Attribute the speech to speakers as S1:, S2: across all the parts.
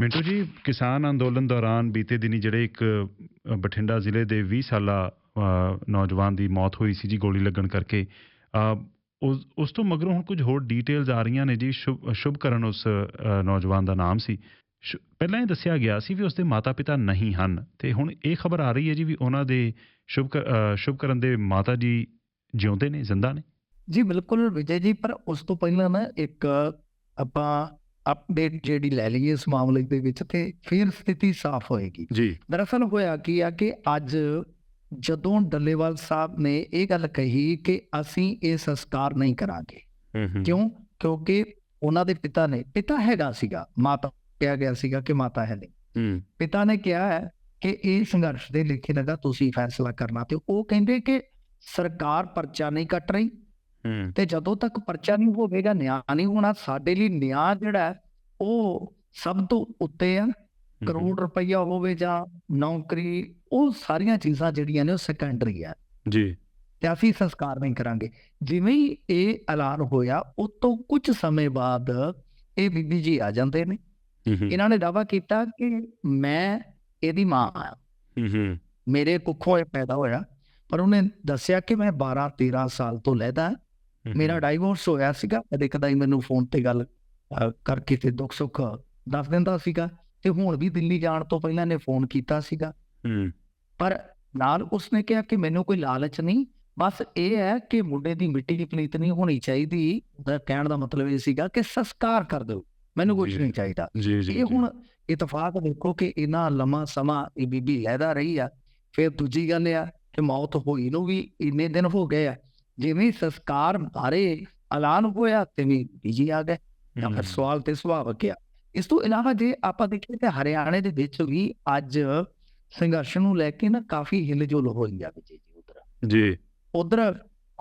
S1: ਮਿੰਟੂ ਜੀ, ਕਿਸਾਨ ਅੰਦੋਲਨ ਦੌਰਾਨ ਬੀਤੇ ਦਿਨੀ ਜਿਹੜੇ ਇੱਕ ਬਠਿੰਡਾ ਜ਼ਿਲ੍ਹੇ ਦੇ 20 ਸਾਲਾ ਨੌਜਵਾਨ ਦੀ ਮੌਤ ਹੋਈ ਸੀ ਜੀ ਗੋਲੀ ਲੱਗਣ ਕਰਕੇ ਉਸ ਉਸ ਤੋਂ ਮਗਰੋਂ ਹੁਣ ਕੁਝ ਹੋਰ ਡੀਟੇਲਸ ਆ ਰਹੀਆਂ ਨੇ ਜੀ, ਸ਼ੁਭ ਸ਼ੁਭਕਰਨ ਉਸ ਨੌਜਵਾਨ ਦਾ ਨਾਮ ਸੀ। ਸ਼ੁ- ਪਹਿਲਾਂ ਇਹ ਦੱਸਿਆ ਗਿਆ ਸੀ ਵੀ ਉਸਦੇ ਮਾਤਾ-ਪਿਤਾ ਨਹੀਂ ਹਨ ਤੇ ਹੁਣ ਇਹ ਖਬਰ ਆ ਰਹੀ ਹੈ ਜੀ ਵੀ ਉਹਨਾਂ ਦੇ ਸ਼ੁਭ ਸ਼ੁਭਕਰਨ ਦੇ ਮਾਤਾ ਜੀ ਜਿਉਂਦੇ ਨੇ, ਜ਼ਿੰਦਾ ਨੇ।
S2: ਜੀ, ਬਿਲਕੁਲ ਵਿਜੇ ਜੀ, ਪਰ ਉਸ ਤੋਂ ਪਹਿਲਾਂ ਨਾ ਇੱਕ ਆਪਾਂ ਅਪਡੇਟ ਜਿਹੜੀ ਲੈ ਲਈਏ ਇਸ ਮਾਮਲੇ ਦੇ ਵਿੱਚ ਤੇ ਫਿਰ ਸਥਿਤੀ ਸਾਫ਼ ਹੋਏਗੀ।
S1: ਜੀ।
S2: ਦਰਅਸਲ ਹੋਇਆ ਕੀ ਆ ਕਿ ਅੱਜ ਜਦੋਂ ਡੱਲੇਵਾਲ ਸਾਹਿਬ ਨੇ ਇਹ ਗੱਲ ਕਹੀ ਕਿ ਅਸੀਂ ਇਹ ਸੰਸਕਾਰ ਨਹੀਂ ਕਰਾਂਗੇ। ਕਿਉਂ? ਕਿਉਂਕਿ ਉਹਨਾਂ ਦੇ ਪਿਤਾ ਨੇ ਪਿਤਾ ਹੈਗਾ ਸੀਗਾ ਮਾਤਾ ਕਿਹਾ ਗਿਆ ਸੀਗਾ ਕਿ ਮਾਤਾ ਹੈ ਨਹੀਂ। ਪਿਤਾ ਨੇ ਕਿਹਾ ਹੈ ਕਿ ਇਹ ਸੰਘਰਸ਼ ਦੇ ਲਿਖੇ ਲਗਾ ਤੁਸੀਂ ਫੈਸਲਾ ਕਰਨਾ ਤੇ ਉਹ ਕਹਿੰਦੇ ਕਿ ਸਰਕਾਰ ਪਰਚਾ ਨਹੀਂ ਕੱਟ ਰਹੀ।
S1: ਹੂੰ।
S2: ਤੇ ਜਦੋਂ ਤੱਕ ਪਰਚਾ ਨਹੀਂ ਹੋਵੇਗਾ ਨਿਆਂ ਨਹੀਂ ਹੋਣਾ ਸਾਡੇ ਲਈ ਨਿਆਂ ਜਿਹੜਾ ਉਹ ਸਭ ਤੋਂ ਉੱਤੇ ਆ। ਕਰੋੜ ਰੁਪਈਆ ਹੋਵੇ ਜਾਂ ਨੌਕਰੀ ਉਹ ਸਾਰੀਆਂ ਚੀਜ਼ਾਂ ਜਿਹੜੀਆਂ ਨੇ ਉਹ ਸੈਕੰਡਰੀ ਆ।
S1: ਜੀ।
S2: ਤੇ ਅਸੀਂ ਸੰਸਕਾਰ ਨਹੀਂ ਕਰਾਂਗੇ। ਜਿਵੇਂ ਹੀ ਇਹ ਐਲਾਨ ਹੋਇਆ ਉਸ ਤੋਂ ਕੁਝ ਸਮੇਂ ਬਾਅਦ ਇਹ ਬੀਬੀ ਜੀ ਆ ਜਾਂਦੇ ਨੇ। ਇਹਨਾਂ ਨੇ ਦਾਵਾ ਕੀਤਾ ਕਿ ਮੈਂ ਇਹਦੀ ਮਾਂ ਆ।
S1: ਹੂੰ
S2: ਮੇਰੇ ਕੁੱਖੋਂ ਇਹ ਪੈਦਾ ਹੋਇਆ। ਪਰ ਉਹਨੇ ਦੱਸਿਆ ਕਿ ਮੈਂ 12 13 ਸਾਲ ਤੋਂ ਲੈਦਾ। ਮੇਰਾ ਡਾਈਵੋਰਸ ਹੋਇਆ ਸੀਗਾ ਕਦੇ ਕਦਾਈ ਮੈਨੂੰ ਫੋਨ ਤੇ ਗੱਲ ਕਰਕੇ ਤੇ ਦੁੱਖ ਸੁੱਖ ਦੱਸ ਦਿੰਦਾ ਸੀਗਾ ਤੇ ਹੁਣ ਵੀ ਦਿੱਲੀ ਜਾਣ ਤੋਂ ਪਹਿਲਾਂ ਨੇ ਫੋਨ ਕੀਤਾ ਸੀਗਾ।
S1: ਹੂੰ।
S2: ਪਰ ਨਾਲ ਉਸਨੇ ਕਿਹਾ ਕਿ ਮੈਨੂੰ ਕੋਈ ਲਾਲਚ ਨਹੀਂ ਬਸ ਇਹ ਹੈ ਕਿ ਮੁੰਡੇ ਦੀ ਮਿੱਟੀ ਦੀ ਪਲੀਤ ਨਹੀਂ ਹੋਣੀ ਚਾਹੀਦੀ। ਉਹਦਾ ਕਹਿਣ ਦਾ ਮਤਲਬ ਇਹ ਸੀਗਾ ਕਿ ਸੰਸਕਾਰ ਕਰ ਦਿਓ ਮੈਨੂੰ ਕੁਝ। ਨਹੀਂ ਚਾਹੀਦਾ। ਇਹ ਹੁਣ ਇਤਫਾਕ ਦੇਖੋ ਕਿ ਇੰਨਾ ਲੰਮਾ ਸਮਾਂ ਇਹ ਬੀਬੀ ਲੈਦਾ ਰਹੀ ਆ ਫਿਰ ਦੂਜੀ ਗੱਲ ਆ ਕਿ ਮੌਤ ਹੋਈ ਨੂੰ ਵੀ ਇੰਨੇ ਦਿਨ ਹੋ ਗਏ ਆ ਜਿਵੇਂ ਸੰਸਕਾਰ ਬਾਰੇ ਐਲਾਨ ਹੋਇਆ ਤੇ ਵੀ ਬੀਜੀ ਆ ਗਏ। ਤਾਂ ਫਿਰ ਸਵਾਲ ਤੇ ਸੁਭਾਵਕ ਆ ਇਸ ਤੋਂ ਇਲਾਵਾ ਜੇ ਆਪਾਂ ਦੇਖੀਏ ਤੇ ਹਰਿਆਣੇ ਦੇ ਵਿੱਚ ਵੀ ਅੱਜ ਸੰਘਰਸ਼ ਨੂੰ ਲੈ ਕੇ ਨਾ ਕਾਫੀ ਹਿਲਜੁਲ ਹੋਈ ਆ ਵਿੱਚ ਜੀ ਉਧਰ।
S1: ਜੀ।
S2: ਉਧਰ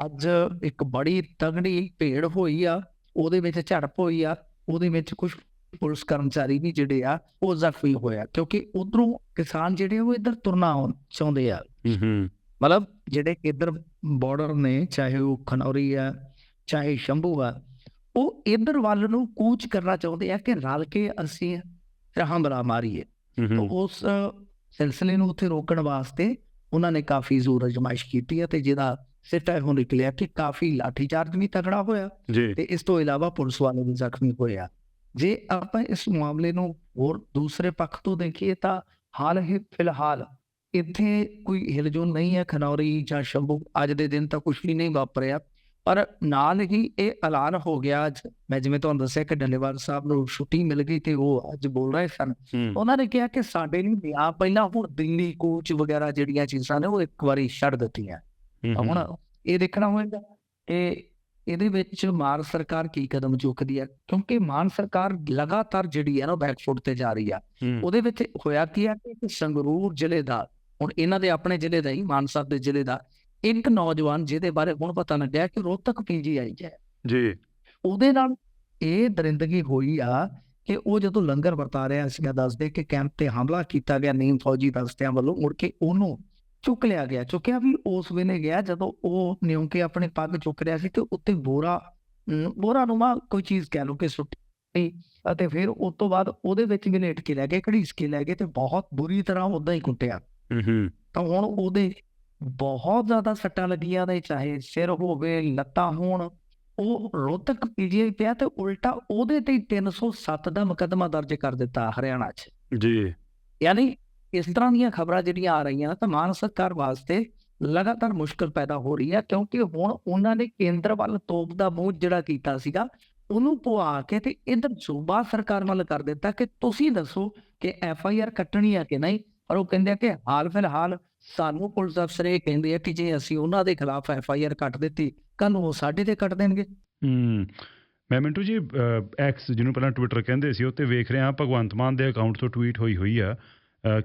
S2: ਅੱਜ ਇੱਕ ਬੜੀ ਤਗੜੀ ਭੇੜ ਹੋਈ ਆ ਉਹਦੇ ਵਿੱਚ ਝੜਪ ਹੋਈ ਆ ਉਹਦੇ ਵਿੱਚ ਕੁਝ ਪੁਲਿਸ ਕਰਮਚਾਰੀ ਵੀ ਜਿਹੜੇ ਆ ਉਹ ਜ਼ਖਮੀ ਹੋਇਆ ਕਿਉਂਕਿ ਉਧਰੋਂ ਕਿਸਾਨ ਜਿਹੜੇ ਉਹ ਇੱਧਰ ਤੁਰਨਾ ਚਾਹੁੰਦੇ ਆ।
S1: ਹੂੰ।
S2: ਮਤਲਬ ਜਿਹੜੇ ਇੱਧਰ ਬਾਰਡਰ ਨੇ ਚਾਹੇ ਉਹ ਖਨੌਰੀ ਆ ਚਾਹੇ ਸ਼ੰਭੂ ਆ ਉਹ ਇੱਧਰ ਵੱਲ ਨੂੰ ਕੂਚ ਕਰਨਾ ਚਾਹੁੰਦੇ ਆ ਕਿ ਰਲ ਕੇ ਅਸੀਂ ਹਮਲਾ ਮਾਰੀਏ। ਉਸ ਸਿਲਸਿਲੇ ਨੂੰ ਉੱਥੇ ਰੋਕਣ ਵਾਸਤੇ ਉਹਨਾਂ ਨੇ ਕਾਫੀ ਜ਼ੋਰ ਅਜਮਾਇਸ਼ ਕੀਤੀ ਹੈ ਤੇ ਜਿਹਦਾ ਸਿੱਟਾ ਇਹੋ ਨਿਕਲਿਆ ਕਿ ਕਾਫੀ ਲਾਠੀਚਾਰਜ ਵੀ ਤਗੜਾ ਹੋਇਆ ਤੇ ਇਸ ਤੋਂ ਇਲਾਵਾ ਪੁਲਿਸ ਵਾਲੇ ਵੀ ਜ਼ਖਮੀ ਹੋਏ ਆ। ਜੇ ਆਪਾਂ ਇਸ ਮਾਮਲੇ ਨੂੰ ਹੋਰ ਦੂਸਰੇ ਪੱਖ ਤੋਂ ਦੇਖੀਏ ਤਾਂ ਹਾਲ ਹੀ ਫਿਲਹਾਲ ਇੱਥੇ ਕੋਈ ਹਿਲਜੁਲ ਨਹੀਂ ਹੈ ਖਨੌਰੀ ਜਾਂ ਸ਼ੰਭੂ। ਅੱਜ ਦੇ ਦਿਨ ਤਾਂ ਕੁਝ ਵੀ ਨਹੀਂ ਵਾਪਰਿਆ। ਪਰ ਨਾਲ ਹੀ ਇਹ ਐਲਾਨ ਹੋ ਗਿਆ ਅੱਜ। ਮੈਂ ਜਿਵੇਂ ਤੁਹਾਨੂੰ ਦੱਸਿਆ ਕਿ ਡੱਲੇਵਾਲ ਸਾਹਿਬ ਨੂੰ ਛੁੱਟੀ ਮਿਲ ਗਈ ਤੇ ਉਹ ਅੱਜ ਬੋਲ ਰਹੇ ਸਨ। ਉਹਨਾਂ ਨੇ ਕਿਹਾ ਕਿ ਸਾਡੇ ਲਈ ਵਿਆਹ ਪਹਿਲਾਂ ਹੁਣ ਦਿੱਲੀ ਕੋਚ ਵਗੈਰਾ ਜਿਹੜੀਆਂ ਚੀਜ਼ਾਂ ਨੇ ਉਹ ਇੱਕ ਵਾਰੀ ਛੱਡ ਦਿੱਤੀਆਂ। ਹੁਣ ਇਹ ਦੇਖਣਾ ਹੋਏਗਾ ਕਿ ਇਹਦੇ ਵਿੱਚ ਮਾਨ ਸਰਕਾਰ ਕੀ ਕਦਮ ਚੁੱਕਦੀ ਹੈ। ਕਿਉਂਕਿ ਮਾਨ ਸਰਕਾਰ ਲਗਾਤਾਰ ਜਿਹੜੀ ਹੈ ਨਾ ਬੈਕਫੁੱਟ ਤੇ ਜਾ ਰਹੀ ਆ। ਉਹਦੇ ਵਿੱਚ ਹੋਇਆ ਕੀ ਆ ਕਿ ਸੰਗਰੂਰ ਜ਼ਿਲ੍ਹੇ ਦਾ ਹੁਣ ਇਹਨਾਂ ਦੇ ਆਪਣੇ ਜ਼ਿਲ੍ਹੇ ਦਾ ਹੀ ਮਾਨਸਾ ਦੇ ਜ਼ਿਲ੍ਹੇ ਦਾ ਇੱਕ ਨੌਜਵਾਨ ਜਿਹਦੇ ਬਾਰੇ ਹੁਣ ਪਤਾ ਲੱਗਿਆ ਕਿ ਰੋਹਤਕ ਪੀਜੀ ਆਈ ਹੈ।
S1: ਜੀ।
S2: ਉਹਦੇ ਨਾਲ ਇਹ ਦਰਿੰਦਗੀ ਹੋਈ ਆ ਕਿ ਉਹ ਜਦੋਂ ਲੰਗਰ ਵਰਤਾ ਰਿਹਾ ਸੀਗਾ ਦੱਸਦੇ ਕਿ ਕੈਂਪ ਤੇ ਹਮਲਾ ਕੀਤਾ ਗਿਆ ਨੀਮ ਫੌਜੀ ਦਸਤਿਆਂ ਵੱਲੋਂ ਮੁੜ ਕੇ ਉਹਨੂੰ ਚੁੱਕ ਲਿਆ ਗਿਆ। ਚੁੱਕਿਆ ਵੀ ਉਸ ਵੇਲੇ ਗਿਆ ਜਦੋਂ ਉਹ ਨਿਉਂ ਕੇ ਆਪਣੇ ਪੱਗ ਚੁੱਕ ਰਿਹਾ ਸੀ ਤੇ ਉੱਤੇ ਬੋਰਾ ਬੋਰਾ ਨੂਮਾ ਕੋਈ ਚੀਜ਼ ਕਹਿ ਲੋ ਕਿ ਸੁੱਟੀ ਅਤੇ ਫਿਰ ਉਸ ਤੋਂ ਬਾਅਦ ਉਹਦੇ ਵਿੱਚ ਵੀ ਲੇਟ ਕੇ ਲੈ ਗਏ ਘੜੀਸ ਕੇ ਲੈ ਗਏ ਤੇ ਬਹੁਤ ਬੁਰੀ ਤਰ੍ਹਾਂ ਉਦਾਂ ਹੀ ਕੁੱਟਿਆ।
S1: ਹੂੰ
S2: ਤਾਂ ਹੁਣ ਉਹਦੇ ਬਹੁਤ ਜ਼ਿਆਦਾ ਸੱਟਾਂ ਲੱਗੀਆਂ ਨੇ ਚਾਹੇ ਸਿਰ ਹੋਵੇ ਲੱਤਾਂ ਹੋਣ ਉਹ ਰੋਹਤਕ ਪੀਜੀਆਈ ਪਿਆ ਤੇ ਉਲਟਾ ਉਹਦੇ ਤੇ ਹੀ 307 ਦਾ ਮੁਕੱਦਮਾ ਦਰਜ ਕਰ ਦਿੱਤਾ ਹਰਿਆਣਾ 'ਚ।
S1: ਜੀ।
S2: ਯਾਨੀ ਇਸ ਤਰ੍ਹਾਂ ਦੀਆਂ ਖਬਰਾਂ ਜਿਹੜੀਆਂ ਆ ਰਹੀਆਂ ਤਾਂ ਮਾਨ ਸਰਕਾਰ ਵਾਸਤੇ ਲਗਾਤਾਰ ਮੁਸ਼ਕਲ ਪੈਦਾ ਹੋ ਰਹੀ ਹੈ ਕਿਉਂਕਿ ਹੁਣ ਉਹਨਾਂ ਨੇ ਕੇਂਦਰ ਵੱਲ ਤੋਪ ਦਾ ਮੂੰਹ ਜਿਹੜਾ ਕੀਤਾ ਸੀਗਾ ਉਹਨੂੰ ਪੁਆ ਕੇ ਤੇ ਇਧਰ ਸੂਬਾ ਸਰਕਾਰ ਵੱਲ ਕਰ ਦਿੱਤਾ ਕਿ ਤੁਸੀਂ ਦੱਸੋ ਕਿ ਐਫ ਆਈ ਆਰ ਕੱਟਣੀ ਹੈ ਕਿ ਨਹੀਂ? ਪਰ ਉਹ ਕਹਿੰਦੇ ਆ ਕਿ ਹਾਲ ਫਿਲਹਾਲ ਸਾਨੂੰ ਪੁਲਿਸ ਅਫਸਰ ਇਹ ਕਹਿੰਦੇ ਆ ਕਿ ਜੇ ਅਸੀਂ ਉਹਨਾਂ ਦੇ ਖਿਲਾਫ ਐਫ ਆਈ ਆਰ ਕੱਟ ਦਿੱਤੀ ਕੱਲ ਨੂੰ ਸਾਡੇ ਤੇ ਕੱਟ ਦੇਣਗੇ।
S1: ਹੂੰ, ਮੈਂ ਮਿੰਟੂ ਜੀ ਐਕਸ ਜਿਹਨੂੰ ਪਹਿਲਾਂ ਟਵਿੱਟਰ ਕਹਿੰਦੇ ਸੀ, ਉਹ 'ਤੇ ਵੇਖ ਰਿਹਾ ਭਗਵੰਤ ਮਾਨ ਦੇ ਅਕਾਊਂਟ ਤੋਂ ਟਵੀਟ ਹੋਈ ਹੋਈ ਆ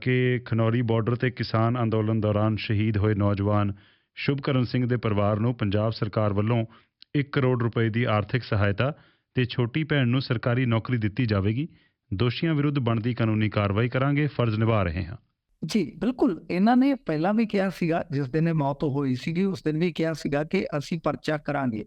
S1: ਕਿ ਖਨੌਰੀ ਬਾਰਡਰ ਤੇ ਕਿਸਾਨ ਅੰਦੋਲਨ ਦੌਰਾਨ ਸ਼ਹੀਦ ਹੋਏ ਨੌਜਵਾਨ ਸ਼ੁਭਕਰਨ ਸਿੰਘ ਦੇ ਪਰਿਵਾਰ ਨੂੰ ਪੰਜਾਬ ਸਰਕਾਰ ਵੱਲੋਂ 1 ਕਰੋੜ ਰੁਪਏ ਦੀ ਆਰਥਿਕ ਸਹਾਇਤਾ ਤੇ ਛੋਟੀ ਭੈਣ ਨੂੰ ਸਰਕਾਰੀ ਨੌਕਰੀ ਦਿੱਤੀ ਜਾਵੇਗੀ। ਦੋਸ਼ੀਆਂ ਵਿਰੁੱਧ ਬਣਦੀ ਕਾਨੂੰਨੀ ਕਾਰਵਾਈ ਕਰਾਂਗੇ, ਫਰਜ਼ ਨਿਭਾ ਰਹੇ ਹਾਂ।
S2: ਜੀ ਬਿਲਕੁਲ। ਇਹਨਾਂ ਨੇ ਪਹਿਲਾਂ ਵੀ ਕਿਹਾ ਸੀਗਾ ਜਿਸ ਦਿਨ ਇਹ ਮੌਤ ਹੋਈ ਸੀਗੀ ਉਸ ਦਿਨ ਵੀ ਕਿਹਾ ਸੀਗਾ ਕਿ ਅਸੀਂ ਪਰਚਾ ਕਰਾਂਗੇ।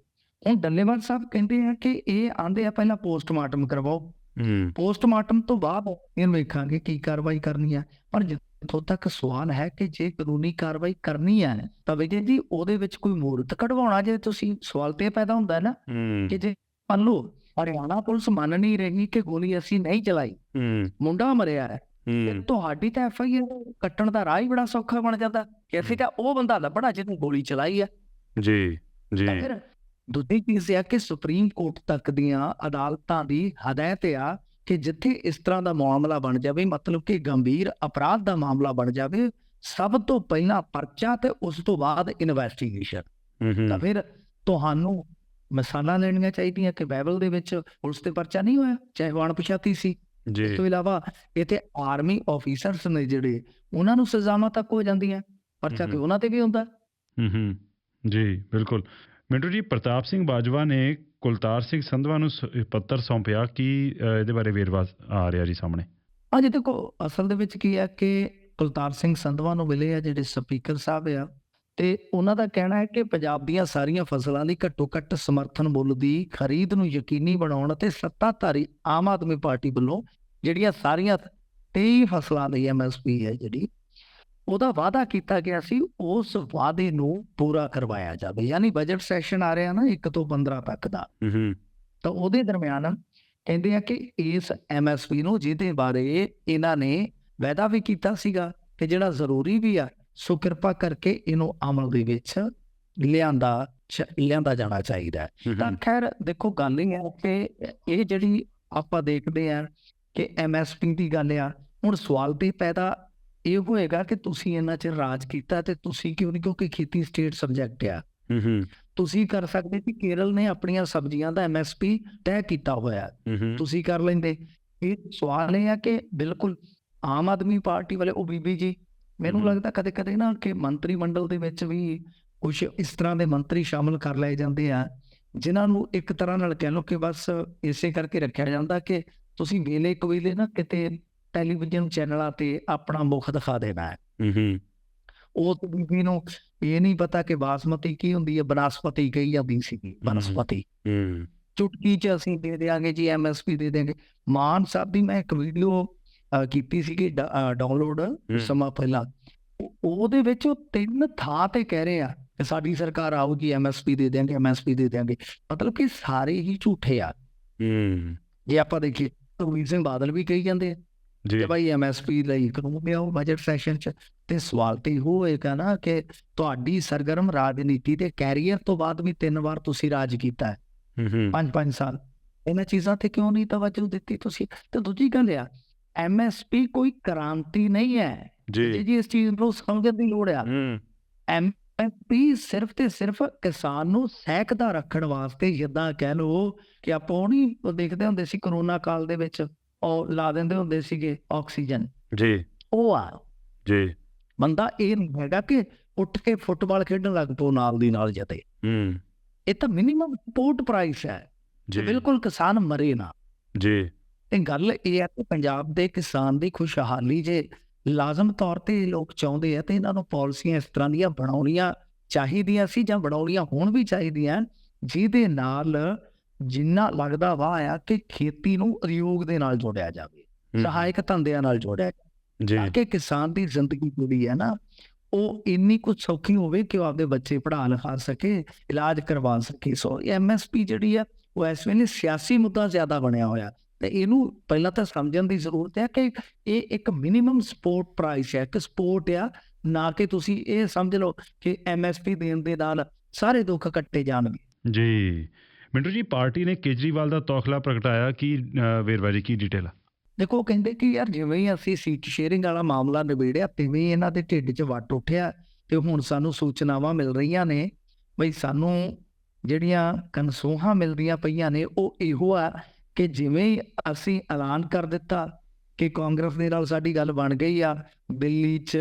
S2: ਹੁਣ ਡੱਲੇਵਾਲ ਸਾਹਿਬ ਕਹਿੰਦੇ ਆ ਕਿ ਇਹ ਆਂਦੇ ਆ ਪਹਿਲਾਂ ਪੋਸਟਮਾਰਟਮ ਕਰਵਾਓ।
S1: ਹੂੰ।
S2: ਪੋਸਟਮਾਰਟਮ ਤੋਂ ਬਾਅਦ ਇਹਨੂੰ ਵੇਖਾਂਗੇ ਕੀ ਕਾਰਵਾਈ ਕਰਨੀ ਹੈ ਪਰ ਜਿੱਥੋਂ ਤੱਕ ਸਵਾਲ ਹੈ ਕਿ ਜੇ ਕਾਨੂੰਨੀ ਕਾਰਵਾਈ ਕਰਨੀ ਹੈ ਤਾਂ ਵਿਜੇ ਜੀ ਉਹਦੇ ਵਿੱਚ ਕੋਈ ਮੂਰਤ ਕਢਵਾਉਣਾ ਜੇ ਤੁਸੀਂ ਸਵਾਲ ਤੇ ਪੈਦਾ ਹੁੰਦਾ ਹੈ। ਨਾ ਕਿ ਜੇ ਮੰਨ ਲਓ ਹਰਿਆਣਾ ਪੁਲਿਸ ਮੰਨ ਨਹੀਂ ਰਹੀ ਕਿ ਗੋਲੀ ਅਸੀਂ ਨਹੀਂ ਚਲਾਈ। ਮੁੰਡਾ ਮਰਿਆ ਹੈ। ਤੇ ਤੁਹਾਡੀ ਤਾਂ ਐਫ ਆਈ ਆਰ ਕੱਟਣ ਦਾ ਰਾਹ ਹੀ ਬੜਾ ਸੌਖਾ ਬਣ ਜਾਂਦਾ। ਕਿ ਅਸੀਂ ਤਾਂ ਉਹ ਬੰਦਾ ਲੱਭਣਾ ਜਿਹਨੇ ਗੋਲੀ ਚਲਾਈ ਹੈ
S1: ਜੀ ਜੀ।
S2: ਫਿਰ ਦੂਜੀ ਚੀਜ਼ ਇਹ ਆ ਕਿ ਸੁਪਰੀਮ ਕੋਰਟ ਤੱਕ ਦੀਆਂ ਅਦਾਲਤਾਂ ਦੀ ਹਦਾਇਤ ਆ ਕਿ ਜਿੱਥੇ ਇਸ ਤਰ੍ਹਾਂ ਦਾ ਮਾਮਲਾ ਬਣ ਜਾਵੇ ਮਤਲਬ ਕਿ ਗੰਭੀਰ ਅਪਰਾਧ ਦਾ ਮਾਮਲਾ ਬਣ ਜਾਵੇ ਸਭ ਤੋਂ ਪਹਿਲਾਂ ਪਰਚਾ ਤੇ ਉਸ ਤੋਂ ਬਾਅਦ ਇਨਵੈਸਟੀਗੇਸ਼ਨ। ਤਾਂ ਫਿਰ ਤੁਹਾਨੂੰ ਮਿਸਾਲਾਂ ਲੈਣੀਆਂ ਚਾਹੀਦੀਆਂ ਕਿ ਬਾਈਬਲ ਦੇ ਵਿੱਚ ਪੁਲਿਸ ਤੇ ਪਰਚਾ ਨਹੀਂ ਹੋਇਆ ਚਾਹੇ ਉਹ ਅਣਪਛਾਤੀ ਸੀ।
S1: ਜੀ।
S2: ਇਸ ਤੋਂ ਇਲਾਵਾ ਇੱਥੇ ਆਰਮੀ ਆਫੀਸਰਸ ਨੇ ਜਿਹੜੇ ਉਹਨਾਂ ਨੂੰ ਸਜ਼ਾਵਾਂ ਤੱਕ ਹੋ ਜਾਂਦੀਆਂ ਪਰਚਾ ਤੇ। ਉਹਨਾਂ ਤੇ ਵੀ ਹੁੰਦਾ?
S1: ਹੂੰ ਹੂੰ। ਜੀ ਬਿਲਕੁਲ। ਮਿੰਟੂ ਜੀ ਪ੍ਰਤਾਪ ਸਿੰਘ ਬਾਜਵਾ ਨੇ ਕੁਲਤਾਰ ਸਿੰਘ ਸੰਧਵਾ ਨੂੰ ਪੱਤਰ ਸੌਂਪਿਆ ਕੀ ਇਹਦੇ ਬਾਰੇ ਵੇਰਵਾ ਆ ਰਿਹਾ ਜੀ ਸਾਹਮਣੇ।
S2: ਹਾਂਜੀ ਦੇਖੋ ਅਸਲ ਦੇ ਵਿੱਚ ਕੀ ਹੈ ਕਿ ਕੁਲਤਾਰ ਸਿੰਘ ਸੰਧਵਾ ਨੂੰ ਮਿਲੇ ਆ ਜਿਹੜੇ ਸਪੀਕਰ ਸਾਹਿਬ ਆ ਤੇ ਉਹਨਾਂ ਦਾ ਕਹਿਣਾ ਹੈ ਕਿ ਪੰਜਾਬ ਦੀਆਂ ਸਾਰੀਆਂ ਫਸਲਾਂ ਦੀ ਘੱਟੋ ਘੱਟ ਸਮਰਥਨ ਮੁੱਲ ਦੀ ਖਰੀਦ ਨੂੰ ਯਕੀਨੀ ਬਣਾਉਣ ਅਤੇ ਸੱਤਾਧਾਰੀ ਆਮ ਆਦਮੀ ਪਾਰਟੀ ਵੱਲੋਂ ਜਿਹੜੀਆਂ ਸਾਰੀਆਂ 23 ਫਸਲਾਂ ਦੀ ਐਮਐਸਪੀ ਹੈ ਜਿਹੜੀ ਉਹਦਾ ਵਾਅਦਾ ਕੀਤਾ ਗਿਆ ਸੀ ਉਸ ਵਾਅਦੇ ਨੂੰ ਪੂਰਾ ਕਰਵਾਇਆ ਜਾਵੇ। ਯਾਨੀ ਬਜਟ ਸੈਸ਼ਨ ਆ ਰਿਹਾ ਨਾ 1 ਤੋਂ 15 ਤੱਕ ਦਾ।
S1: ਹੂੰ
S2: ਤਾਂ ਉਹਦੇ ਦਰਮਿਆਨ ਕਹਿੰਦੇ ਆ ਕਿ ਇਸ ਐਮਐਸਪੀ ਨੂੰ ਜਿਹਦੇ ਬਾਰੇ ਇਹਨਾਂ ਨੇ ਵਾਅਦਾ ਵੀ ਕੀਤਾ ਸੀਗਾ ਕਿ ਜਿਹੜਾ ਜ਼ਰੂਰੀ ਵੀ ਆ ਸੋ ਕਿਰਪਾ ਕਰਕੇ ਇਹਨੂੰ ਅਮਲ ਦੇ ਵਿੱਚ ਲਿਆਂਦਾ ਲਿਆਂਦਾ ਜਾਣਾ ਚਾਹੀਦਾ ਤਾਂ ਖੈਰ ਦੇਖੋ ਗੱਲ ਇਹ ਹੈ ਕਿ ਇਹ ਜਿਹੜੀ ਆਪਾਂ ਦੇਖਦੇ ਆ ਕਿ ਐਮਐਸਪੀ ਦੀ ਗੱਲ ਆ ਹੁਣ ਸਵਾਲ ਤੇ ਪੈਦਾ ਇਹ ਹੋਏਗਾ ਕਿ ਤੁਸੀਂ ਇਹਨਾਂ ਚ ਰਾਜ ਕੀਤਾ ਤੇ ਤੁਸੀਂ ਕਿਉਂ ਨਹੀਂ ਕਿਉਂਕਿ ਖੇਤੀ ਸਟੇਟ ਸਬਜੈਕਟ ਆ।
S1: ਹੂੰ
S2: ਤੁਸੀਂ ਕਰ ਸਕਦੇ ਸੀ ਕੇਰਲ ਨੇ ਆਪਣੀਆਂ ਸਬਜ਼ੀਆਂ ਦਾ ਐਮਐਸਪੀ ਤੈਅ ਕੀਤਾ ਹੋਇਆ। ਤੁਸੀਂ ਕਰ ਲੈਂਦੇ। ਇਹ ਸਵਾਲ ਇਹ ਆ ਕਿ ਬਿਲਕੁਲ ਆਮ ਆਦਮੀ ਪਾਰਟੀ ਵਾਲੇ ਉਹ ਬੀਬੀ ਜੀ ਮੈਨੂੰ। ਲੱਗਦਾ ਕਦੇ ਕਦੇ ਨਾ ਕਿ ਮੰਤਰੀ ਮੰਡਲ ਦੇ ਵਿੱਚ ਵੀ ਕੁਝ ਇਸ ਤਰ੍ਹਾਂ ਦੇ ਮੰਤਰੀ ਸ਼ਾਮਲ ਕਰ ਲਏ ਜਾਂਦੇ ਆ ਜਿਨ੍ਹਾਂ ਨੂੰ ਇੱਕ ਤਰ੍ਹਾਂ ਨਾਲ ਕਹਿ ਲਓ ਕਿ ਬਸ ਇਸੇ ਕਰਕੇ ਰੱਖਿਆ ਜਾਂਦਾ ਕਿ ਤੁਸੀਂ ਵੇਲੇ ਕਵੇਲੇ ਨਾ ਕਿਤੇ ਟੈਲੀਵਿਜ਼ਨ ਚੈਨਲਾਂ ਤੇ ਆਪਣਾ ਮੁਖ ਦਿਖਾ ਦੇਣਾ ਹੈ।
S1: ਹੂੰ
S2: ਉਹ ਬੀਬੀ ਨੂੰ ਇਹ ਨਹੀਂ ਪਤਾ ਕਿ ਬਾਸਮਤੀ ਕੀ ਹੁੰਦੀ ਹੈ ਬਨਸਪਤੀ ਕਹੀ ਜਾਂਦੀ ਸੀਗੀ ਬਨਸਪਤੀ।
S1: ਹੂੰ।
S2: ਚੁਟਕੀ ਚ ਅਸੀਂ ਦੇ ਦੇਾਂਗੇ ਜੀ ਐਮਐਸਪੀ ਦੇ ਦੇਾਂਗੇ ਮਾਨ ਸਾਹਿਬ ਦੀ ਮੈਂ ਇੱਕ ਵੀਡੀਓ ਕੀਤੀ ਸੀਗੀ ਡਾਊਨਲੋਡ ਸਮਾਂ ਪਹਿਲਾਂ। ਉਹ- ਉਹਦੇ ਵਿੱਚ ਉਹ ਤਿੰਨ ਥਾਂ ਤੇ ਕਹਿ ਰਹੇ ਆ ਕਿ ਸਾਡੀ ਸਰਕਾਰ ਆਊਗੀ ਐਮਐਸਪੀ ਦੇ ਦੇਾਂਗੇ ਐਮਐਸਪੀ ਦੇ ਦੇਾਂਗੇ ਮਤਲਬ ਕਿ ਸਾਰੇ ਹੀ ਝੂਠੇ ਆ।
S1: ਹੂੰ।
S2: ਜੇ ਆਪਾਂ ਦੇਖੀਏ ਸੁਖਬੀਰ ਸਿੰਘ ਬਾਦਲ ਵੀ ਕਹੀ ਜਾਂਦੇ ਆ
S1: ਜੀ।
S2: ਭਾਈ ਐਮਐਸਪੀ ਲਈ ਕਾਨੂੰਨ ਲਿਆਓ ਬਜਟ ਸੈਸ਼ਨ ਚ। ਤੇ ਸਵਾਲ ਤੇ ਇਹੋ ਹੋਏਗਾ ਨਾ ਕਿ ਤੁਹਾਡੀ ਸਰਗਰਮ ਰਾਜਨੀਤੀ ਤੇ ਕੈਰੀਅਰ ਤੋਂ ਬਾਅਦ ਵੀ ਤਿੰਨ ਵਾਰ ਤੁਸੀਂ ਰਾਜ ਕੀਤਾ ਹੈ।
S1: ਹੂੰ ਹੂੰ।
S2: ਪੰਜ ਪੰਜ ਸਾਲ। ਇਹਨਾਂ ਚੀਜ਼ਾਂ ਤੇ ਕਿਉਂ ਨਹੀਂ ਤਵੱਜੋ ਦਿੱਤੀ ਤੁਸੀਂ? ਤੇ ਦੂਜੀ ਗੱਲ ਆ ਐਮਐਸਪੀ ਕੋਈ ਕ੍ਰਾਂਤੀ ਨਹੀਂ ਹੈ। ਜੀ।
S1: ਜੀ
S2: ਇਸ ਚੀਜ਼ ਨੂੰ ਸਮਝਣ ਦੀ ਲੋੜ ਆ। ਐਮਐਸਪੀ ਸਿਰਫ ਤੇ ਸਿਰਫ ਕਿਸਾਨ ਨੂੰ ਸਹਿਕਦਾ ਰੱਖਣ ਵਾਸਤੇ ਜਿੱਦਾਂ ਕਹਿ ਲਓ ਕਿ ਆਪਾਂ ਉਹ ਨਹੀਂ ਦੇਖਦੇ ਹੁੰਦੇ ਸੀ ਕਰੋਨਾ ਕਾਲ ਦੇ ਵਿੱਚ ਉਹ ਲਾ ਦਿੰਦੇ ਹੁੰਦੇ ਸੀਗੇ ਆਕਸੀਜਨ।
S1: ਜੀ।
S2: ਉਹ ਆ।
S1: ਜੀ।
S2: ਬੰਦਾ ਇਹ ਨਹੀਂ ਹੈਗਾ ਕਿ ਉੱਠ ਕੇ ਫੁੱਟਬਾਲ ਖੇਡਣ ਲੱਗ ਪਓ ਨਾਲ ਦੀ ਨਾਲ ਜਤੇ।
S1: ਹੂੰ।
S2: ਇਹ ਤਾਂ ਮਿਨੀਮਮ ਸਪੋਰਟ ਪ੍ਰਾਈਸ ਹੈ।
S1: ਜੀ।
S2: ਬਿਲਕੁਲ ਕਿਸਾਨ ਮਰੇ ਨਾ।
S1: ਜੀ।
S2: ਤੇ ਗੱਲ ਇਹ ਹੈ ਕਿ ਪੰਜਾਬ ਦੇ ਕਿਸਾਨ ਦੀ ਖੁਸ਼ਹਾਲੀ ਜੇ ਲਾਜ਼ਮ ਤੌਰ ਤੇ ਲੋਕ ਚਾਹੁੰਦੇ ਆ ਤੇ ਇਹਨਾਂ ਨੂੰ ਪਾਲਿਸੀਆਂ ਇਸ ਤਰ੍ਹਾਂ ਦੀਆਂ ਬਣਾਉਣੀਆਂ ਚਾਹੀਦੀਆਂ ਸੀ ਜਾਂ ਬਣਾਉਣੀਆਂ ਹੋਣ ਵੀ ਚਾਹੀਦੀਆਂ ਜਿਹਦੇ ਨਾਲ ਜਿੰਨਾ ਲੱਗਦਾ ਵਾ ਆ ਕਿ ਖੇਤੀ ਨੂੰ ਉਦਯੋਗ ਦੇ ਨਾਲ ਜੋੜਿਆ ਜਾਵੇ ਸਹਾਇਕ ਧੰਦਿਆਂ ਨਾਲ ਜੋੜਿਆ
S1: ਜੀ।
S2: ਤਾਂ ਕਿ ਕਿਸਾਨ ਦੀ ਜ਼ਿੰਦਗੀ ਜਿਹੜੀ ਹੈ ਨਾ ਉਹ ਇੰਨੀ ਕੁ ਸੌਖੀ ਹੋਵੇ ਕਿ ਉਹ ਆਪਦੇ ਬੱਚੇ ਪੜ੍ਹਾ ਲਿਖਾ ਸਕੇ ਇਲਾਜ ਕਰਵਾ ਸਕੇ। ਸੋ ਐਮਐਸਪੀ ਜਿਹੜੀ ਆ ਉਹ ਇਸ ਵੇਲੇ ਸਿਆਸੀ ਮੁੱਦਾ ਜ਼ਿਆਦਾ ਬਣਿਆ ਹੋਇਆ। ਤੇ ਇਹਨੂੰ ਪਹਿਲਾਂ ਤਾਂ ਸਮਝਣ ਦੀ ਜ਼ਰੂਰਤ ਹੈ ਕਿ ਇਹ ਇੱਕ ਮਿਨੀਮਮ ਸਪੋਰਟ ਪ੍ਰਾਈਸ ਹੈ ਕਿ ਸਪੋਰਟ ਆ ਨਾ ਕਿ ਤੁਸੀਂ ਇਹ ਸਮਝ ਲਓ ਕਿ ਐਮਐਸਪੀ ਦੇਣ ਦੇ ਨਾਲ ਸਾਰੇ ਦੁੱਖ ਕੱਟੇ ਜਾਣਗੇ।
S1: ਜੀ। ਮਿੰਟੂ ਜੀ ਪਾਰਟੀ ਨੇ ਕੇਜਰੀਵਾਲ ਦਾ ਤੌਖਲਾ ਪ੍ਰਗਟਾਇਆ ਕੀ ਅ, ਵੇਰਵਾ ਜੀ ਕੀ ਡਿਟੇਲ ਆ?
S2: ਦੇਖੋ ਕਹਿੰਦੇ ਕਿ ਯਾਰ ਜਿਵੇਂ ਹੀ ਅਸੀਂ ਸੀਟ ਸ਼ੇਅਰਿੰਗ ਵਾਲਾ ਮਾਮਲਾ ਨਿਬੇੜਿਆ ਤਿਵੇਂ ਇਹਨਾਂ ਦੇ ਢਿੱਡ 'ਚ ਵੱਟ ਉੱਠਿਆ ਤੇ ਹੁਣ ਸਾਨੂੰ ਸੂਚਨਾਵਾਂ ਮਿਲ ਰਹੀਆਂ ਨੇ ਬਈ ਸਾਨੂੰ ਜਿਹੜੀਆਂ ਕਨਸੂਹਾਂ ਮਿਲਦੀਆਂ ਪਈਆਂ ਨੇ ਉਹ ਇਹੋ ਆ ਕਿ ਜਿਵੇਂ ਹੀ ਅਸੀਂ ਐਲਾਨ ਕਰ ਦਿੱਤਾ ਕਿ ਕਾਂਗਰਸ ਦੇ ਨਾਲ ਸਾਡੀ ਗੱਲ ਬਣ ਗਈ ਆ ਦਿੱਲੀ 'ਚ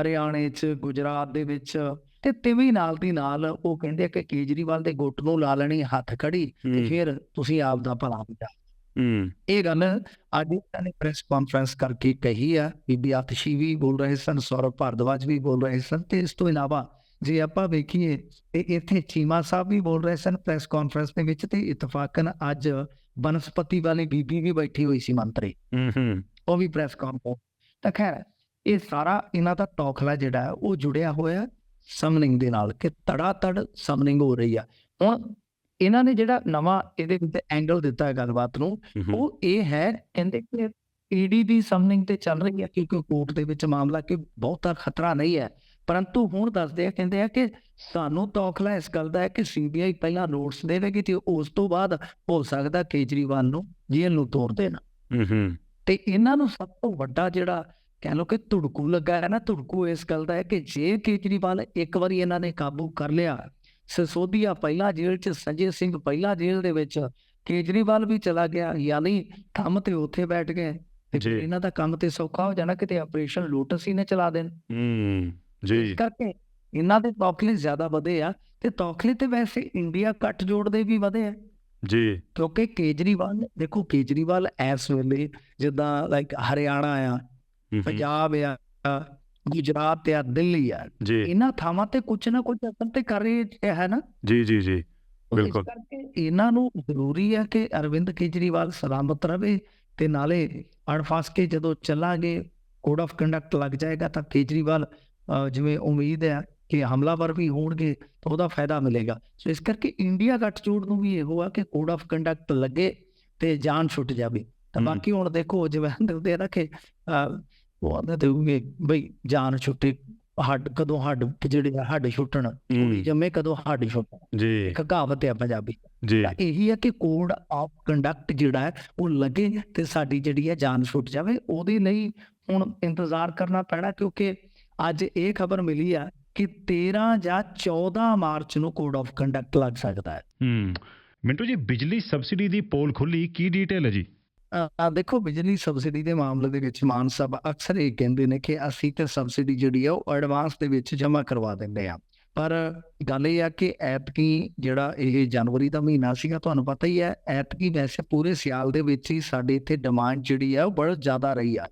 S2: ਹਰਿਆਣੇ 'ਚ ਗੁਜਰਾਤ ਦੇ ਵਿੱਚ ਤੇ ਤਿਵੇਂ ਨਾਲ ਦੀ ਨਾਲ ਉਹ ਕਹਿੰਦੇ ਕਿ ਕੇਜਰੀਵਾਲ ਦੇ ਗੁੱਟ ਨੂੰ ਲਾ ਲੈਣੀ ਹੱਥ ਖੜੀ ਤੇ ਫਿਰ ਤੁਸੀਂ ਆਪ ਦਾ ਭਲਾ ਹੁੰਦਾ ਇਹ ਗੱਲ ਅੱਜ ਇਹਨਾਂ ਨੇ ਪ੍ਰੈਸ ਕਾਨਫਰੰਸ ਕਰਕੇ ਕਹੀ ਆ ਬੀਬੀ ਆਤਸ਼ੀ ਵੀ ਬੋਲ ਰਹੇ ਸਨ ਸੌਰਵ ਭਾਰਦਵਾਜ ਵੀ ਬੋਲ ਰਹੇ ਸਨ ਤੇ ਇਸ ਤੋਂ ਇਲਾਵਾ ਜੇ ਆਪਾਂ ਵੇਖੀਏ ਤੇ ਇੱਥੇ ਚੀਮਾ ਸਾਹਿਬ ਵੀ ਬੋਲ ਰਹੇ ਸਨ ਪ੍ਰੈਸ ਕਾਨਫਰੰਸ ਦੇ ਵਿੱਚ ਤੇ ਇਤਫਾਕਨ ਅੱਜ ਬਨਸਪਤੀ ਵਾਲੀ ਬੀਬੀ ਵੀ ਬੈਠੀ ਹੋਈ ਸੀ ਮੰਤਰੀ।
S1: ਹੂੰ ਹੂੰ।
S2: ਉਹ ਵੀ ਪ੍ਰੈਸ ਕਾਨਫਰੰਸ ਤਾਂ। ਖੈਰ ਇਹ ਸਾਰਾ ਇਹਨਾਂ ਦਾ ਟੌਖਲਾ ਜਿਹੜਾ ਉਹ ਜੁੜਿਆ ਹੋਇਆ ਸਮਨਿੰਗ ਦੇ ਨਾਲ ਕਿ ਤੜਾ ਤੜ ਸਮਨਿੰਗ ਹੋ ਰਹੀ ਆ। ਹੁਣ ਇਹਨਾਂ ਨੇ ਜਿਹੜਾ ਨਵਾਂ ਇਹਦੇ ਵਿੱਚ ਐਂਗਲ ਦਿੱਤਾ ਹੈ ਗੱਲਬਾਤ ਨੂੰ ਉਹ ਇਹ ਹੈ ਕਹਿੰਦੇ ਕਿ ਈਡੀ ਦੀ ਸਮਨਿੰਗ ਤੇ ਚੱਲ ਰਹੀ ਹੈ ਕਿਉਂਕਿ ਕੋਰਟ ਦੇ ਵਿੱਚ ਮਾਮਲਾ ਕਿ ਬਹੁਤਾ ਖਤਰਾ ਨਹੀਂ ਹੈ। ਪਰੰਤੂ ਹੁਣ ਦੱਸਦੇ ਆ ਕਹਿੰਦੇ ਆ ਕਿ ਸਾਨੂੰ ਤੌਖਲਾ ਇਸ ਗੱਲ ਦਾ ਹੈ ਕਿ ਸੀਬੀਆਈ ਪਹਿਲਾਂ ਨੋਟਿਸ ਦੇਵੇਗੀ ਤੇ ਉਸ ਤੋਂ ਬਾਅਦ ਹੋ ਸਕਦਾ ਕੇਜਰੀਵਾਲ ਨੂੰ ਜੇਲ੍ਹ ਨੂੰ ਤੋਰ ਦੇਣ।
S1: ਹੂੰ ਹੂੰ।
S2: ਤੇ ਇਹਨਾਂ ਨੂੰ ਸਭ ਤੋਂ ਵੱਡਾ ਜਿਹੜਾ ਕਹਿ ਲੋ ਕਿ ਧੁੜਕੂ ਲੱਗਾ ਹੈ ਨਾ ਧੁੜਕੂ ਇਸ ਗੱਲ ਦਾ ਹੈ ਕਿ ਜੇ ਕੇਜਰੀਵਾਲ ਇੱਕ ਵਾਰੀ ਇਹਨਾਂ ਨੇ ਕਾਬੂ ਕਰ ਲਿਆ ਸਸੋਦੀਆ ਪਹਿਲਾ ਜੇਲ੍ਹ 'ਚ ਸੰਜੇ ਸਿੰਘ ਪਹਿਲਾ ਜੇਲ੍ਹ ਦੇ ਵਿੱਚ ਕੇਜਰੀਵਾਲ ਵੀ ਚਲਾ ਗਿਆ ਯਾਨੀ ਕੰਮ ਤੇ ਉੱਥੇ ਬੈਠ ਗਏ ਤੇ। ਇਹਨਾਂ ਦਾ ਕੰਮ ਤੇ ਸੌਖਾ ਹੋ ਜਾਣਾ ਕਿਤੇ ਆਪਰੇਸ਼ਨ ਲੋਟਸ ਹੀ ਨੇ ਚਲਾ ਦੇਣ।
S1: ਹੂੰ। ਜੀ।
S2: ਇਸ ਕਰਕੇ ਇਹਨਾਂ ਦੇ ਤੌਖਲੇ ਜ਼ਿਆਦਾ ਵਧੇ ਆ ਤੇ ਤੌਖਲੇ ਤੇ ਵੈਸੇ ਇੰਡੀਆ ਕੱਟ ਜੋੜਦੇ ਵੀ ਵਧੇ ਆ।
S1: ਜੀ।
S2: ਕਿਉਂਕਿ ਕੇਜਰੀਵਾਲ ਦੇਖੋ ਕੇਜਰੀਵਾਲ ਇਸ ਵੇਲੇ ਜਿੱਦਾਂ ਲਾਈਕ ਹਰਿਆਣਾ ਆ ਪੰਜਾਬ ਆ ਗੁਜਰਾਤ ਆ ਦਿੱਲੀ ਆ। ਇਹਨਾਂ ਥਾਵਾਂ ਤੇ ਕੁਝ ਨਾ ਕੁਝ ਅਸਰ ਤੇ ਕਰ ਰਹੀ ਹੈ ਨਾ।
S1: ਜੀ ਜੀ ਜੀ। ਬਿਲਕੁਲ।
S2: ਇਹਨਾਂ ਨੂੰ ਜ਼ਰੂਰੀ ਹੈ ਕਿ ਅਰਵਿੰਦ ਕੇਜਰੀਵਾਲ ਸਲਾਮਤ ਰਵੇ ਤੇ ਨਾਲੇ ਅੜ ਫਸ ਕੇ ਜਦੋਂ ਚੱਲਾਂਗੇ ਕੋਡ ਆਫ ਕੰਡਕਟ ਲੱਗ ਜਾਏਗਾ ਤਾਂ ਕੇਜਰੀਵਾਲ ਜਿਵੇਂ ਉਮੀਦ ਹੈ ਕਿ ਹਮਲਾਵਰ ਵੀ ਹੋਣਗੇ ਤਾਂ ਉਹਦਾ ਫਾਇਦਾ ਮਿਲੇਗਾ। ਸੋ ਇਸ ਕਰਕੇ ਇੰਡੀਆ ਗੱਠਜੋੜ ਨੂੰ ਵੀ ਇਹੋ ਆ ਕਿ ਕੋਡ ਆਫ ਕੰਡਕਟ ਲੱਗੇ ਤੇ ਜਾਨ ਛੁੱਟ ਜਾਵੇ। ਤਾਂ। ਬਾਕੀ ਹੁਣ ਦੇਖੋ ਜਿਵੇਂ ਦਿੰਦੇ ਨਾ ਕਿ ਉਹ ਆਂਦੇ ਦੇਊਗੇ ਬਈ ਜਾਨ ਛੁੱਟੇ ਹੱਡ ਕਦੋਂ ਹੱਡ ਜਿਹੜੇ ਹੱਡ ਛੁੱਟਣ ਜੰਮੇ ਕਦੋਂ ਹੱਡ ਛੁੱਟਣ।
S1: ਜੀ।
S2: ਇੱਕ ਕਹਾਵਤ ਹੈ ਪੰਜਾਬੀ।
S1: ਜੀ।
S2: ਤਾਂ ਇਹੀ ਹੈ ਕਿ ਕੋਡ ਆਫ ਕੰਡਕਟ ਜਿਹੜਾ ਹੈ ਉਹ ਲੱਗੇ ਤੇ ਸਾਡੀ ਜਿਹੜੀ ਹੈ ਜਾਨ ਛੁੱਟ ਜਾਵੇ। ਉਹਦੇ ਲਈ ਹੁਣ ਇੰਤਜ਼ਾਰ ਕਰਨਾ ਪੈਣਾ ਕਿਉਂਕਿ ਅੱਜ ਇਹ ਖਬਰ ਮਿਲੀ ਆ ਕਿ 13 ਜਾਂ 14 ਮਾਰਚ ਨੂੰ ਕੋਡ ਆਫ ਕੰਡਕਟ ਲੱਗ ਸਕਦਾ ਹੈ।
S1: ਹੂੰ ਮਿੰਟੂ ਜੀ ਬਿਜਲੀ ਸਬਸਿਡੀ ਦੀ ਪੋਲ ਖੁੱਲੀ ਕੀ ਡਿਟੇਲ ਹੈ ਜੀ?
S2: ਅ, ਦੇਖੋ ਬਿਜਲੀ ਸਬਸਿਡੀ ਦੇ ਮਾਮਲੇ ਦੇ ਵਿੱਚ ਮਾਨ ਸਾਹਿਬ ਅਕਸਰ ਇਹ ਕਹਿੰਦੇ ਨੇ ਕਿ ਅਸੀਂ ਤੇ ਸਬਸਿਡੀ ਜਿਹੜੀ ਆ ਉਹ ਐਡਵਾਂਸ ਦੇ ਵਿੱਚ ਜਮ੍ਹਾਂ ਕਰਵਾ ਦਿੰਦੇ ਆ ਪਰ ਗੱਲ ਇਹ ਆ ਕਿ ਐਤਕੀ ਜਿਹੜਾ ਇਹ ਜਨਵਰੀ ਦਾ ਮਹੀਨਾ ਸੀਗਾ ਤੁਹਾਨੂੰ ਪਤਾ ਹੀ ਹੈ ਐਤਕੀ ਵੈਸੇ ਪੂਰੇ ਸਿਆਲ ਦੇ ਵਿੱਚ ਹੀ ਸਾਡੇ ਇੱਥੇ ਡਿਮਾਂਡ ਜਿਹੜੀ ਆ ਉਹ ਬਹੁਤ ਜ਼ਿਆਦਾ ਰਹੀ ਆ।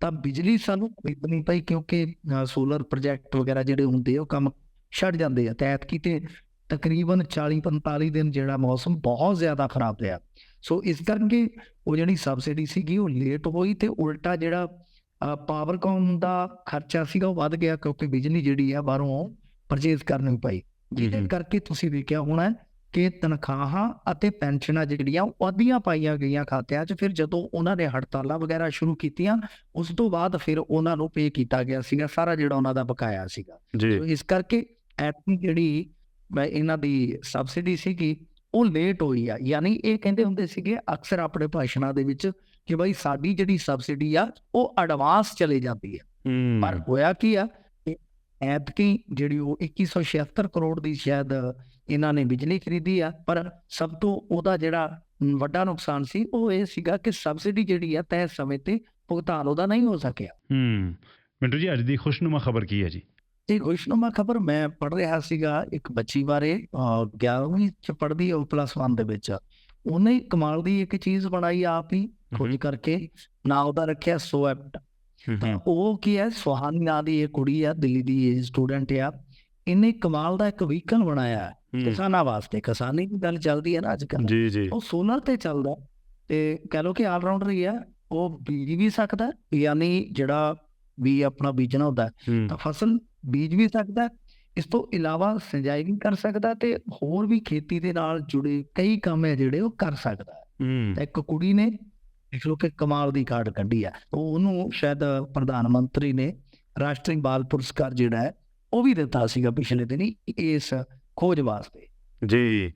S2: ਤਾਂ ਬਿਜਲੀ ਸਾਨੂੰ ਖਰੀਦਣੀ ਪਈ ਕਿਉਂਕਿ ਸੋਲਰ ਪ੍ਰੋਜੈਕਟ ਵਗੈਰਾ ਜਿਹੜੇ ਹੁੰਦੇ ਆ ਉਹ ਕੰਮ ਛੱਡ ਜਾਂਦੇ ਆ। ਤੇ ਐਤਕੀ ਤੇ ਤਕਰੀਬਨ 40 45 ਦਿਨ ਜਿਹੜਾ ਮੌਸਮ ਬਹੁਤ ਜ਼ਿਆਦਾ ਖਰਾਬ ਰਿਹਾ। ਸੋ ਇਸ ਕਰਕੇ ਉਹ ਜਿਹੜੀ ਸਬਸਿਡੀ ਸੀਗੀ ਉਹ ਲੇਟ ਹੋਈ ਤੇ ਉਲਟਾ ਜਿਹੜਾ ਪਾਵਰਕਾਮ ਦਾ ਖਰਚਾ ਸੀਗਾ ਉਹ ਵੱਧ ਗਿਆ ਕਿਉਂਕਿ ਬਿਜਲੀ ਜਿਹੜੀ ਆ ਬਾਹਰੋਂ ਪਰਚੇਜ਼ ਕਰਨੀ ਪਈ ਜਿਹਦੇ। ਕਰਕੇ ਤੁਸੀਂ ਵੇਖਿਆ ਹੋਣਾ ਕਿ ਤਨਖਾਹਾਂ ਅਤੇ ਪੈਨਸ਼ਨਾਂ ਜਿਹੜੀਆਂ ਉਹ ਅੱਧੀਆਂ ਪਾਈਆਂ ਗਈਆਂ ਖਾਤਿਆਂ 'ਚ ਫਿਰ ਜਦੋਂ ਉਹਨਾਂ ਨੇ ਹੜਤਾਲਾਂ ਵਗੈਰਾ ਸ਼ੁਰੂ ਕੀਤੀਆਂ ਉਸ ਤੋਂ ਬਾਅਦ ਫਿਰ ਉਹਨਾਂ ਨੂੰ ਪੇ ਕੀਤਾ ਗਿਆ ਸੀਗਾ ਸਾਰਾ ਜਿਹੜਾ ਉਹਨਾਂ ਦਾ ਬਕਾਇਆ ਸੀਗਾ। ਸੋ ਇਸ ਕਰਕੇ ਐਤਕੀ ਜਿਹੜੀ ਮੈਂ ਇਹਨਾਂ ਦੀ ਸਬਸਿਡੀ ਸੀਗੀ ਉਹ ਲੇਟ ਹੋਈ ਆ। ਯਾਨੀ ਇਹ ਕਹਿੰਦੇ ਹੁੰਦੇ ਸੀਗੇ ਅਕਸਰ ਆਪਣੇ ਭਾਸ਼ਣਾਂ ਦੇ ਵਿੱਚ ਕਿ ਬਈ ਸਾਡੀ ਜਿਹੜੀ ਸਬਸਿਡੀ ਆ ਉਹ ਐਡਵਾਂਸ ਚਲੇ ਜਾਂਦੀ ਹੂੰ। ਪਰ ਹੋਇਆ ਕੀ ਆ ਐਤਕੀ ਜਿਹੜੀ ਉਹ 2176 ਕਰੋੜ ਦੀ ਸ਼ਾਇਦ ਇਹਨਾਂ ਨੇ ਬਿਜਲੀ ਖਰੀਦੀ ਆ ਪਰ ਸਭ ਤੋਂ ਉਹਦਾ ਜਿਹੜਾ ਵੱਡਾ ਨੁਕਸਾਨ ਸੀ ਉਹ ਇਹ ਸੀਗਾ ਕਿ ਸਬਸਿਡੀ ਜਿਹੜੀ ਆ ਤੈਅ ਸਮੇਂ ਤੇ ਭੁਗਤਾਨ ਉਹਦਾ ਨਹੀਂ ਹੋ ਸਕਿਆ।
S1: ਹੂੰ ਮਿੰਟੂ ਜੀ ਅੱਜ ਦੀ ਖੁਸ਼ਨੁਮਾ ਖਬਰ ਕੀ ਹੈ ਜੀ?
S2: ਇਹ ਖੁਸ਼ਨੁਮਾ ਖਬਰ ਮੈਂ ਪੜ੍ਹ ਰਿਹਾ ਸੀਗਾ ਇੱਕ ਬੱਚੀ ਬਾਰੇ ਅਹ 11ਵੀਂ ਚ ਪੜ੍ਹਦੀ ਹੈ ਉਹ ਪਲੱਸ 1 ਦੇ ਵਿੱਚ। ਉਹਨੇ ਕਮਾਲ ਦੀ ਇੱਕ ਚੀਜ਼ ਬਣਾਈ ਆਪ ਹੀ ਖੋਜ। ਕਰਕੇ ਨਾਂ ਉਹਦਾ ਰੱਖਿਆ ਸੋਐਪਟ। ਤਾਂ ਉਹ ਕੀ ਹੈ? ਸੁਹਾਨੀ ਨਾਂ ਦੀ ਇਹ ਕੁੜੀ ਆ ਦਿੱਲੀ ਦੀ ਸਟੂਡੈਂਟ ਆ। ਇਹਨੇ ਕਮਾਲ ਦਾ ਇੱਕ ਵਹੀਕਲ ਬਣਾਇਆ ਕਿਸਾਨਾਂ ਵਾਸਤੇ। ਕਿਸਾਨੀ ਦੀ ਗੱਲ ਚੱਲਦੀ ਹੈ ਨਾ ਅੱਜ ਕੱਲ੍ਹ
S1: ਜੀ ਜੀ।
S2: ਉਹ ਸੋਲਰ ਤੇ ਚੱਲਦਾ ਤੇ ਕਹ ਲੋ ਕਿ ਆਲ ਰਾਊਂਡਰ ਹੀ। ਆ ਉਹ ਬੀਜ ਵੀ ਸਕਦਾ ਯਾਨੀ ਜਿਹੜਾ ਵੀ ਆਪਣਾ ਬੀਜਣਾ ਹੁੰਦਾ ਤਾਂ ਫਸਲ ਬੀਜ ਵੀ ਸਕਦਾ। ਇਸ ਤੋਂ ਇਲਾਵਾ ਸਿੰਜਾਈ ਵੀ ਕਰ ਸਕਦਾ ਤੇ ਹੋਰ ਵੀ ਖੇਤੀ ਦੇ ਨਾਲ ਜੁੜੇ ਕਈ ਕੰਮ ਹੈ ਜਿਹੜੇ ਉਹ ਕਰ ਸਕਦਾ ਤਾਂ ਇੱਕ ਕੁੜੀ ਨੇ ਦੇਖ ਲਓ ਕਿ ਕਮਾਲ ਦੀ ਕਾਰਡ ਕੱਢੀ ਆ ਉਹ ਉਹਨੂੰ ਸ਼ਾਇਦ ਪ੍ਰਧਾਨ ਮੰਤਰੀ ਨੇ ਰਾਸ਼ਟਰੀ ਬਾਲ ਪੁਰਸਕਾਰ ਜਿਹੜਾ ਹੈ, ਉਹ ਵੀ ਦਿੱਤਾ ਸੀਗਾ ਪਿਛਲੇ ਦਿਨੀ ਇਸ ਖੋਜ ਵਾਸਤੇ।
S1: ਜੀ।